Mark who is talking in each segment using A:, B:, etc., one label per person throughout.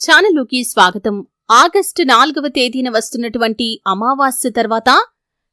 A: ఛానల్లోకి స్వాగతం. ఆగస్టు నాలుగవ తేదీన వస్తున్నటువంటి అమావాస్య తర్వాత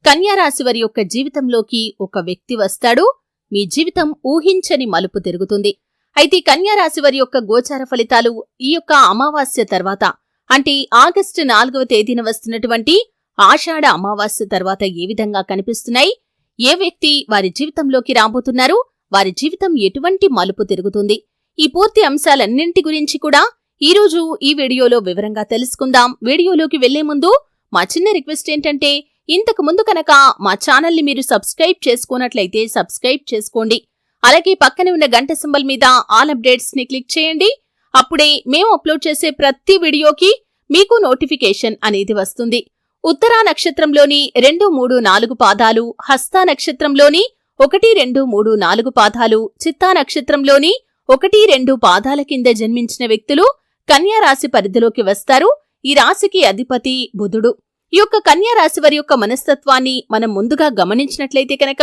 A: కన్యారాశి వారి యొక్క జీవితంలోకి ఒక వ్యక్తి వస్తాడు. మీ జీవితం ఊహించని మలుపు తిరుగుతుంది. అయితే కన్యారాశి వారి యొక్క గోచార ఫలితాలు ఈ యొక్క అమావాస్య తర్వాత అంటే ఆగస్టు నాలుగవ తేదీన వస్తున్నటువంటి ఆషాఢ అమావాస్య తర్వాత ఏ విధంగా కనిపిస్తున్నాయి? ఏ వ్యక్తి వారి జీవితంలోకి రాబోతున్నారు? వారి జీవితం ఎటువంటి మలుపు తిరుగుతుంది? ఈ పూర్తి అంశాలన్నింటి గురించి కూడా ఈరోజు ఈ వీడియోలో వివరంగా తెలుసుకుందాం. వీడియోలోకి వెళ్ళే ముందు మా చిన్న రిక్వెస్ట్ ఏంటంటే ఇంతకు ముందు కనుక మా ఛానల్ని మీరు సబ్స్క్రైబ్ చేసుకున్నట్లయితే సబ్స్క్రైబ్ చేసుకోండి. అలాగే పక్కనే ఉన్న గంట సింబల్ మీద ఆల్ అప్డేట్స్ని క్లిక్ చేయండి. అప్పుడే మేము అప్లోడ్ చేసే ప్రతి వీడియోకి మీకు నోటిఫికేషన్ అనేది వస్తుంది. ఉత్తరా నక్షత్రంలోని రెండు మూడు నాలుగు పాదాలు హస్తా నక్షత్రంలోని ఒకటి రెండు మూడు నాలుగు పాదాలు చిత్తా నక్షత్రంలోని ఒకటి రెండు పాదాల కింద జన్మించిన వ్యక్తులు కన్యారాశి పరిధిలోకి వస్తారు. ఈ రాశికి అధిపతి బుధుడు. ఈ యొక్క కన్యారాశి వారి యొక్క మనస్తత్వాన్ని మనం ముందుగా గమనించినట్లయితే కనుక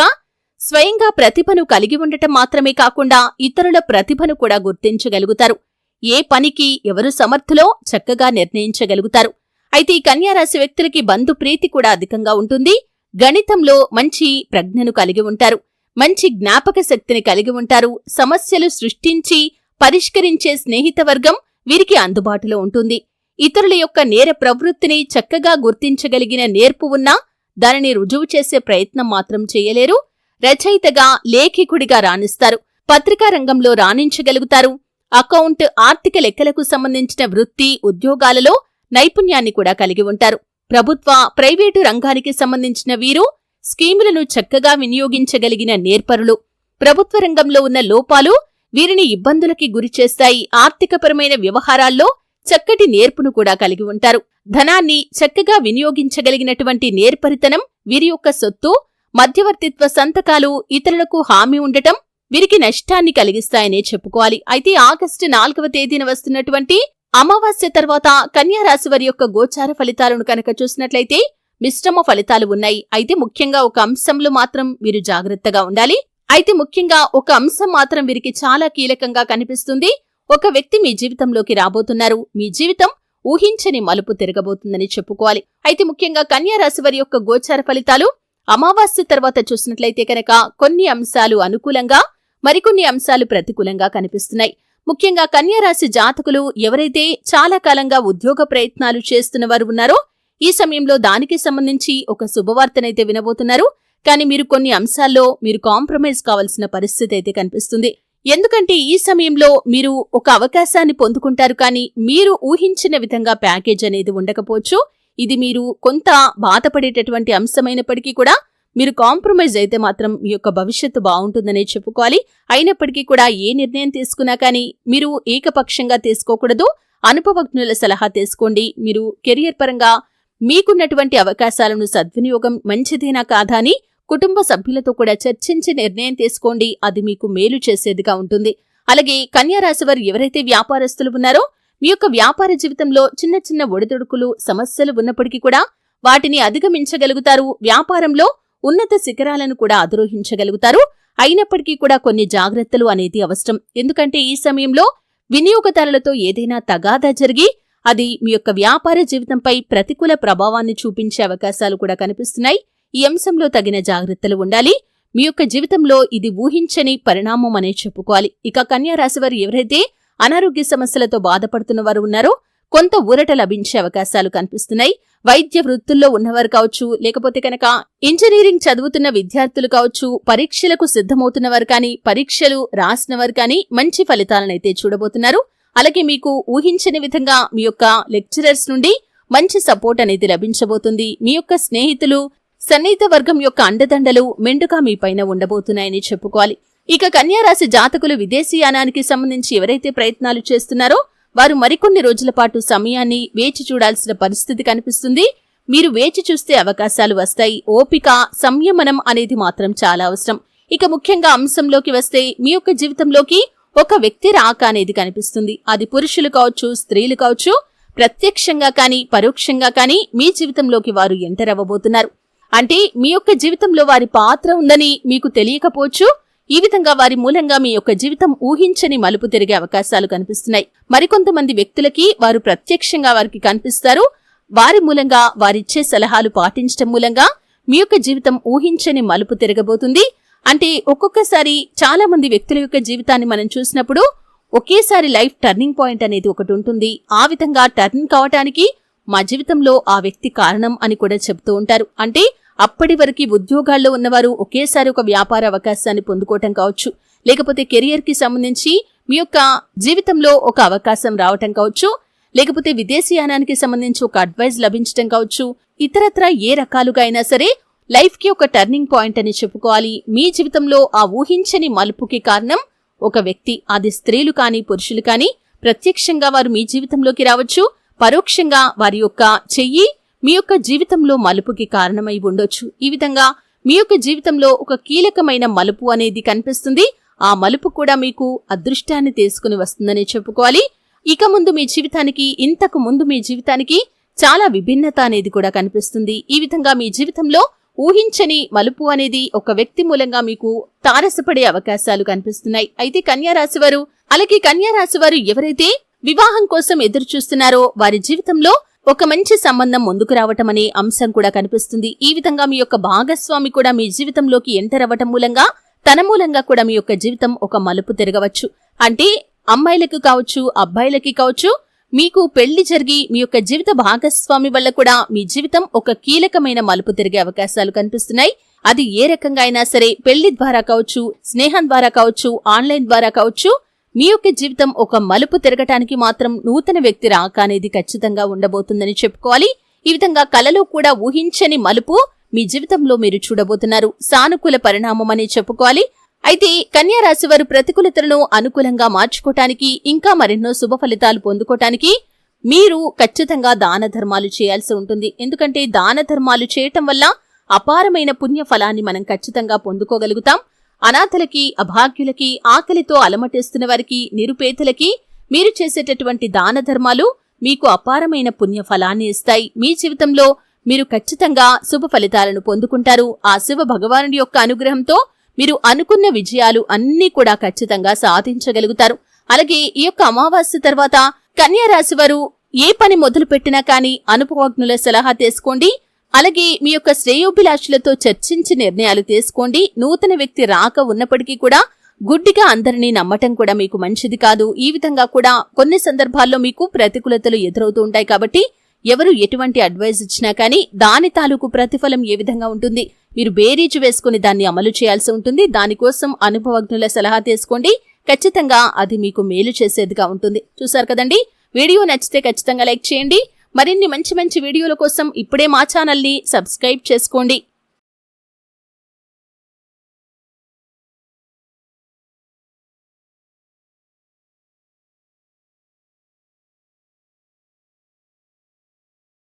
A: స్వయంగా ప్రతిభను కలిగి ఉండటం మాత్రమే కాకుండా ఇతరుల ప్రతిభను కూడా గుర్తించగలుగుతారు. ఏ పనికి ఎవరు సమర్థులో చక్కగా నిర్ణయించగలుగుతారు. అయితే ఈ కన్యారాశి వ్యక్తులకి బంధు ప్రీతి కూడా అధికంగా ఉంటుంది. గణితంలో మంచి ప్రజ్ఞను కలిగి ఉంటారు. మంచి జ్ఞాపక శక్తిని కలిగి ఉంటారు. సమస్యలు సృష్టించి పరిష్కరించే స్నేహిత వర్గం వీరికి అందుబాటులో ఉంటుంది. ఇతరుల యొక్క నేర ప్రవృత్తిని చక్కగా గుర్తించగలిగిన నేర్పు ఉన్నా దానిని రుజువు చేసే ప్రయత్నం మాత్రం చేయలేరు. రచయితగా లేఖికుడిగా రాణిస్తారు. పత్రికా రంగంలో రాణించగలుగుతారు. అకౌంట్ ఆర్థిక లెక్కలకు సంబంధించిన వృత్తి ఉద్యోగాలలో నైపుణ్యాన్ని కూడా కలిగి ఉంటారు. ప్రభుత్వ ప్రైవేటు రంగానికి సంబంధించిన వీరు స్కీములను చక్కగా వినియోగించగలిగిన నేర్పరులు. ప్రభుత్వ రంగంలో ఉన్న లోపాలు వీరిని ఇబ్బందులకి గురిచేస్తాయి ఆర్థికపరమైన వ్యవహారాల్లో చక్కటి నేర్పును కూడా కలిగి ఉంటారు. ధనాన్ని చక్కగా వినియోగించగలిగినటువంటి నేర్పరితనం వీరి యొక్క సొత్తు మధ్యవర్తిత్వ సంతకాలు ఇతరులకు హామీ ఉండటం వీరికి నష్టాన్ని కలిగిస్తాయనే చెప్పుకోవాలి. అయితే ఆగస్టు నాలుగవ తేదీన వస్తున్నటువంటి అమావాస్య తర్వాత కన్యారాశి వారి యొక్క గోచార ఫలితాలను కనుక చూసినట్లయితే మిశ్రమ ఫలితాలు ఉన్నాయి. అయితే ముఖ్యంగా ఒక అంశంలో మాత్రం వీరు జాగ్రత్తగా ఉండాలి. అయితే ముఖ్యంగా ఒక అంశం మాత్రం వీరికి చాలా కీలకంగా కనిపిస్తుంది. ఒక వ్యక్తి మీ జీవితంలోకి రాబోతున్నారు. మీ జీవితం ఊహించని మలుపు తిరగబోతుందని చెప్పుకోవాలి. అయితే ముఖ్యంగా కన్యారాశి వారి యొక్క గోచార ఫలితాలు అమావాస్య తర్వాత చూసినట్లయితే కనుక కొన్ని అంశాలు అనుకూలంగా మరికొన్ని అంశాలు ప్రతికూలంగా కనిపిస్తున్నాయి. ముఖ్యంగా కన్యారాశి జాతకులు ఎవరైతే చాలా కాలంగా ఉద్యోగ ప్రయత్నాలు చేస్తున్న వారు ఉన్నారో ఈ సమయంలో దానికి సంబంధించి ఒక శుభవార్తనైతే వినబోతున్నారు. కానీ మీరు కొన్ని అంశాల్లో మీరు కాంప్రమైజ్ కావాల్సిన పరిస్థితి అయితే కనిపిస్తుంది. ఎందుకంటే ఈ సమయంలో మీరు ఒక అవకాశాన్ని పొందుకుంటారు. కానీ మీరు ఊహించిన విధంగా ప్యాకేజ్ అనేది ఉండకపోవచ్చు. ఇది మీరు కొంత బాధపడేటటువంటి అంశమైనప్పటికీ కూడా మీరు కాంప్రమైజ్ అయితే మాత్రం మీ యొక్క భవిష్యత్తు బాగుంటుందనే చెప్పుకోవాలి. అయినప్పటికీ కూడా ఏ నిర్ణయం తీసుకున్నా కానీ మీరు ఏకపక్షంగా తీసుకోకూడదు. అనుభవజ్ఞుల సలహా తీసుకోండి. మీరు కెరియర్ పరంగా మీకున్నటువంటి అవకాశాలను సద్వినియోగం మంచిదేనా కాదా అని కుటుంబ సభ్యులతో కూడా చర్చించి నిర్ణయం తీసుకోండి. అది మీకు మేలు చేసేదిగా ఉంటుంది. అలాగే కన్యారాశి వారు ఎవరైతే వ్యాపారస్తులు ఉన్నారో మీ యొక్క వ్యాపార జీవితంలో చిన్న చిన్న ఒడిదుడుకులు సమస్యలు ఉన్నప్పటికీ కూడా వాటిని అధిగమించగలుగుతారు. వ్యాపారంలో ఉన్నత శిఖరాలను కూడా అధిరోహించగలుగుతారు. అయినప్పటికీ కూడా కొన్ని జాగ్రత్తలు అనేది అవసరం. ఎందుకంటే ఈ సమయంలో వినియోగదారులతో ఏదైనా తగాదా జరిగి అది మీ యొక్క వ్యాపార జీవితంపై ప్రతికూల ప్రభావాన్ని చూపించే అవకాశాలు కూడా కనిపిస్తున్నాయి. ఈ అంశంలో తగిన జాగ్రత్తలు ఉండాలి. మీ యొక్క జీవితంలో ఇది ఊహించని పరిణామం అనే చెప్పుకోవాలి. ఇక కన్యా రాశి వారు ఎవరైతే అనారోగ్య సమస్యలతో బాధపడుతున్న వారు ఉన్నారో కొంత ఊరట లభించే అవకాశాలు కనిపిస్తున్నాయి. వైద్య వృత్తుల్లో ఉన్నవారు కావచ్చు లేకపోతే కనుక ఇంజనీరింగ్ చదువుతున్న విద్యార్థులు కావచ్చు పరీక్షలకు సిద్ధమవుతున్న వారు కానీ పరీక్షలు రాసిన వారు కానీ మంచి ఫలితాలనైతే చూడబోతున్నారు. అలాగే మీకు ఊహించని విధంగా మీ యొక్క లెక్చరర్స్ నుండి మంచి సపోర్ట్ అనేది లభించబోతుంది. మీ యొక్క స్నేహితులు సన్నిహిత వర్గం యొక్క అండదండలు మెండుగా మీ పైన ఉండబోతున్నాయని చెప్పుకోవాలి. ఇక కన్యారాశి జాతకులు విదేశీయానానికి సంబంధించి ఎవరైతే ప్రయత్నాలు చేస్తున్నారో వారు మరికొన్ని రోజుల పాటు సమయాన్ని వేచి చూడాల్సిన పరిస్థితి కనిపిస్తుంది. మీరు వేచి చూస్తే అవకాశాలు వస్తాయి. ఓపిక సంయమనం అనేది మాత్రం చాలా అవసరం. ఇక ముఖ్యంగా అంశంలోకి వస్తే మీ యొక్క జీవితంలోకి ఒక వ్యక్తి రాక అనేది కనిపిస్తుంది. అది పురుషులు కావచ్చు స్త్రీలు కావచ్చు ప్రత్యక్షంగా కానీ పరోక్షంగా కానీ మీ జీవితంలోకి వారు ఎంటర్ అవ్వబోతున్నారు. అంటే మీ యొక్క జీవితంలో వారి పాత్ర ఉందని మీకు తెలియకపోవచ్చు. ఈ విధంగా వారి మూలంగా మీ యొక్క జీవితం ఊహించని మలుపు తిరిగే అవకాశాలు కనిపిస్తున్నాయి. మరికొంతమంది వ్యక్తులకి వారు ప్రత్యక్షంగా వారికి కనిపిస్తారు. వారి మూలంగా వారిచ్చే సలహాలు పాటించడం మూలంగా మీ యొక్క జీవితం ఊహించని మలుపు తిరగబోతుంది. అంటే ఒక్కొక్కసారి చాలా మంది వ్యక్తుల యొక్క జీవితాన్ని మనం చూసినప్పుడు ఒకేసారి లైఫ్ టర్నింగ్ పాయింట్ అనేది ఒకటి ఉంటుంది. ఆ విధంగా టర్నింగ్ కావటానికి మా జీవితంలో ఆ వ్యక్తి కారణం అని కూడా చెప్తూ ఉంటారు. అంటే అప్పటి వరకు ఉద్యోగాల్లో ఉన్నవారు ఒకేసారి ఒక వ్యాపార అవకాశాన్ని పొందుకోవటం కావచ్చు. లేకపోతే కెరియర్కి సంబంధించి మీ యొక్క జీవితంలో ఒక అవకాశం రావటం కావచ్చు. లేకపోతే విదేశీయానానికి సంబంధించి ఒక అడ్వైజ్ లభించటం కావచ్చు. ఇతరత్ర ఏ రకాలుగా అయినా సరే లైఫ్కి ఒక టర్నింగ్ పాయింట్ అని చెప్పుకోవాలి. మీ జీవితంలో ఆ ఊహించని మలుపుకి కారణం ఒక వ్యక్తి అది స్త్రీలు కానీ పురుషులు కానీ. ప్రత్యక్షంగా వారు మీ జీవితంలోకి రావచ్చు. పరోక్షంగా వారి యొక్క చెయ్యి మీ యొక్క జీవితంలో మలుపుకి కారణమై ఉండొచ్చు. ఈ విధంగా మీ యొక్క జీవితంలో ఒక కీలకమైన మలుపు అనేది కనిపిస్తుంది. ఆ మలుపు కూడా మీకు అదృష్టాన్ని తీసుకుని వస్తుందని చెప్పుకోవాలి. ఇక ముందు మీ జీవితానికి ఇంతకు ముందు మీ జీవితానికి చాలా విభిన్నత అనేది కూడా కనిపిస్తుంది. ఈ విధంగా మీ జీవితంలో ఊహించని మలుపు అనేది ఒక వ్యక్తి మూలంగా మీకు తారసపడే అవకాశాలు కనిపిస్తున్నాయి. అయితే కన్యారాశి వారు అలాగే కన్యారాశి వారు ఎవరైతే వివాహం కోసం ఎదురు చూస్తున్నారో వారి జీవితంలో ఒక మంచి సంబంధం ముందుకు రావటం అనే అంశం కూడా కనిపిస్తుంది. ఈ విధంగా మీ యొక్క భాగస్వామి కూడా మీ జీవితంలోకి ఎంటర్ అవ్వటం మూలంగా తన మూలంగా కూడా మీ యొక్క జీవితం ఒక మలుపు తిరగవచ్చు. అంటే అమ్మాయిలకు కావచ్చు అబ్బాయిలకి కావచ్చు మీకు పెళ్ళి జరిగి మీ యొక్క జీవిత భాగస్వామి వల్ల కూడా మీ జీవితం ఒక కీలకమైన మలుపు తిరిగే అవకాశాలు కనిపిస్తున్నాయి. అది ఏ రకంగా అయినా సరే పెళ్ళి ద్వారా కావచ్చు స్నేహం ద్వారా కావచ్చు ఆన్లైన్ ద్వారా కావచ్చు మీ యొక్క జీవితం ఒక మలుపు తిరగటానికి మాత్రం నూతన వ్యక్తి రాక అనేది ఖచ్చితంగా ఉండబోతుందని చెప్పుకోవాలి. ఈ విధంగా కలలో కూడా ఊహించని మలుపు మీ జీవితంలో మీరు చూడబోతున్నారు. సానుకూల పరిణామం అని చెప్పుకోవాలి. అయితే కన్యా రాశి వారు ప్రతికూలతలను అనుకూలంగా మార్చుకోవటానికి ఇంకా మరెన్నో శుభ ఫలితాలు పొందుకోవటానికి మీరు ఖచ్చితంగా దాన ధర్మాలు చేయాల్సి ఉంటుంది. ఎందుకంటే దాన ధర్మాలు చేయటం వల్ల అపారమైన పుణ్య ఫలాన్ని మనం ఖచ్చితంగా పొందుకోగలుగుతాం. అనాథలకి అభాగ్యులకి ఆకలితో అలమటేస్తున్న వారికి నిరుపేదలకి మీరు చేసేటటువంటి దాన ధర్మాలు మీకు అపారమైన పుణ్య ఫలాన్ని ఇస్తాయి. మీ జీవితంలో మీరు ఖచ్చితంగా శుభ ఫలితాలను పొందుకుంటారు. ఆ శివ భగవానుడి యొక్క అనుగ్రహంతో మీరు అనుకున్న విజయాలు అన్నీ కూడా ఖచ్చితంగా సాధించగలుగుతారు. అలాగే ఈ యొక్క అమావాస్య తర్వాత కన్యారాశి వారు ఏ పని మొదలు పెట్టినా కానీ అనుభవజ్ఞుల సలహా తీసుకోండి. అలాగే మీ యొక్క శ్రేయోభిలాషులతో చర్చించి నిర్ణయాలు తీసుకోండి. నూతన వ్యక్తి రాక ఉన్నప్పటికీ కూడా గుడ్డిగా అందరినీ నమ్మటం కూడా మీకు మంచిది కాదు. ఈ విధంగా కూడా కొన్ని సందర్భాల్లో మీకు ప్రతికూలతలు ఎదురవుతూ ఉంటాయి కాబట్టి ఎవరు ఎటువంటి అడ్వైజ్ ఇచ్చినా కానీ దాని తాలూకు ప్రతిఫలం ఏ విధంగా ఉంటుంది? మీరు బేరీజు వేసుకుని దాన్ని అమలు చేయాల్సి ఉంటుంది. దానికోసం అనుభవజ్ఞుల సలహా తీసుకోండి. ఖచ్చితంగా అది మీకు మేలు చేసేదిగా ఉంటుంది. చూసారు కదండి? వీడియో నచ్చితే ఖచ్చితంగా లైక్ చేయండి. మరిన్ని మంచి మంచి వీడియోల కోసం ఇప్పుడే మా ఛానల్ని సబ్స్క్రైబ్ చేసుకోండి.